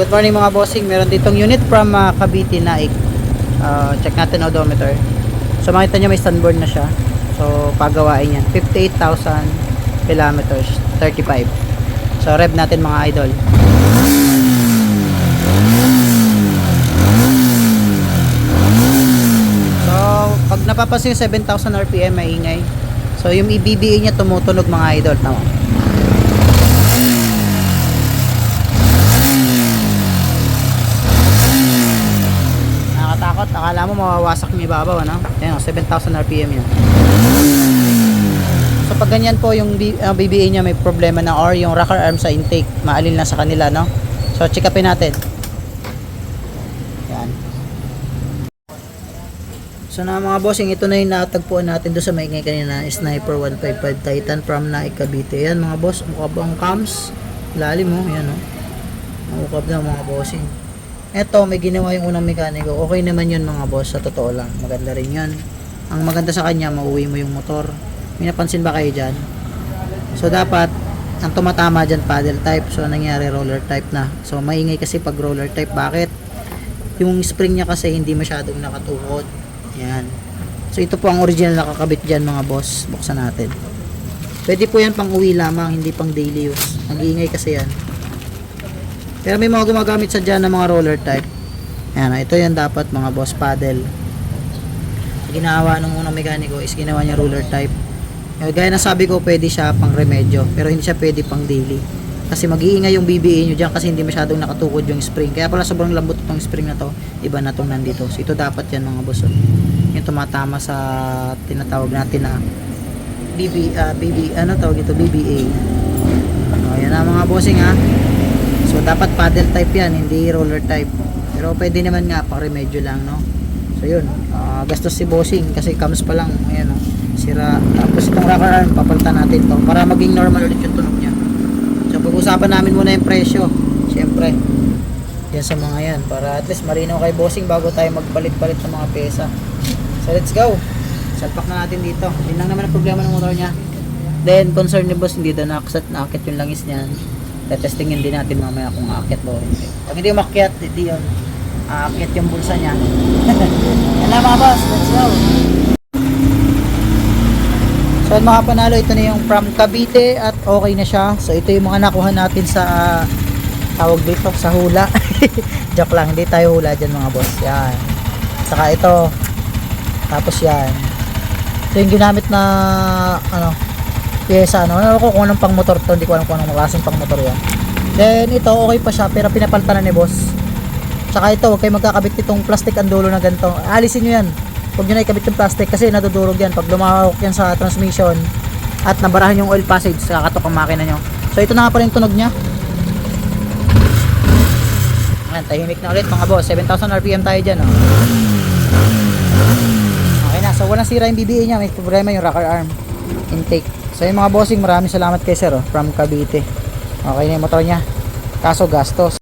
good morning mga bossing. Meron ditong unit from uh, Cavite Naik. Uh, check natin odometer. So makita nyo may sunburn na siya. So pagawain yan. 58,000 kilometers. 35. So rev natin mga idol. So pag napapansin yung 7,000 RPM maingay. So yung EBBA niya tumutunog mga idol. Tama. Akala mo mawawasak yung ibabaw, ano? Ayan, oh, 7,000 RPM yan. So pag ganyan po yung B- uh, BBA niya may problema na or yung rocker arm sa intake, maalin lang sa kanila, no? So check upin natin. Yan. So na mga bossing, ito na yung natagpuan natin doon sa maingay kanina, Sniper 155 Titan from Naik Cavite. Yan mga boss, mukha bang cams? Lalim mo, yan oh. Mukha na mga bossing. Eto, may ginawa yung unang mekaniko. Okay naman yun mga boss, sa totoo lang. Maganda rin yun. Ang maganda sa kanya, mauwi mo yung motor. May napansin ba kayo dyan? So, dapat, ang tumatama dyan, paddle type. So, nangyari, roller type na. So, maingay kasi pag roller type. Bakit? Yung spring niya kasi hindi masyadong nakatukod. Yan. So, ito po ang original nakakabit dyan mga boss. Buksan natin. Pwede po yan pang uwi lamang, hindi pang daily use. Mag-iingay kasi yan. Pero may mga gumagamit sa dyan ng mga roller type. Ayan, ito yan dapat mga boss paddle. Ginawa nung unang mekaniko is ginawa niya roller type. Eh, Gaya na sabi ko, pwede siya pang remedyo. Pero hindi siya pwede pang daily. Kasi mag-iingay yung BBA nyo dyan kasi hindi masyadong nakatukod yung spring. Kaya pala sobrang lambot itong spring na to. Iba na itong nandito. So ito dapat yan mga boss. Yung tumatama sa tinatawag natin na BB, ah, BB, ano tawag ito? BBA. O, yan na mga bossing ha. So dapat paddle type yan, hindi roller type. Pero pwede naman nga pang remedyo lang, no? So yun, ah, gastos si bossing kasi cams pa lang, ayan oh, sira. Tapos itong rocker arm, papalitan natin to para maging normal ulit yung tunog niya. So pag-usapan namin muna yung presyo, syempre. Yan sa mga yan, para at least marinaw kay bossing bago tayo magpalit-palit ng mga pesa. So let's go. Salpak na natin dito. Yun lang naman ang problema ng motor niya. Then, concern ni boss, hindi daw nakasat nakakit yung langis niyan. Tetestingin din natin mamaya kung aakyat ba o hindi. Pag hindi umakyat, hindi yun. Aakyat yung bulsa niya. Yan na mga boss, let's go. So mga panalo, ito na yung from Cavite at okay na siya. So ito yung mga nakuha natin sa tawag dito, sa hula. Joke lang, hindi tayo hula dyan mga boss. Yan. Saka ito. Tapos yan. Ito yung ginamit na ano, pyesa ano. Ano ko kung anong pang motor to, hindi ko alam kung anong klaseng pang motor yan. Then ito okay pa siya pero pinapalitan na ni boss. Tsaka ito, huwag kayo magkakabit itong plastic ang dulo na ganito. Alisin nyo yan. Huwag nyo na ikabit yung plastic kasi nadudurog yan. Pag lumahok yan sa transmission at nabarahan yung oil passage, kakatok ang makina nyo. So ito na nga pala yung tunog niya. Ayan, tahimik na ulit mga boss. 7,000 RPM tayo dyan. Oh. Okay na. So walang sira yung BBA niya. May problema yung rocker arm intake. So yung mga bossing, maraming salamat kay sir oh, from Cavite. Okay na yung motor niya. Kaso gastos.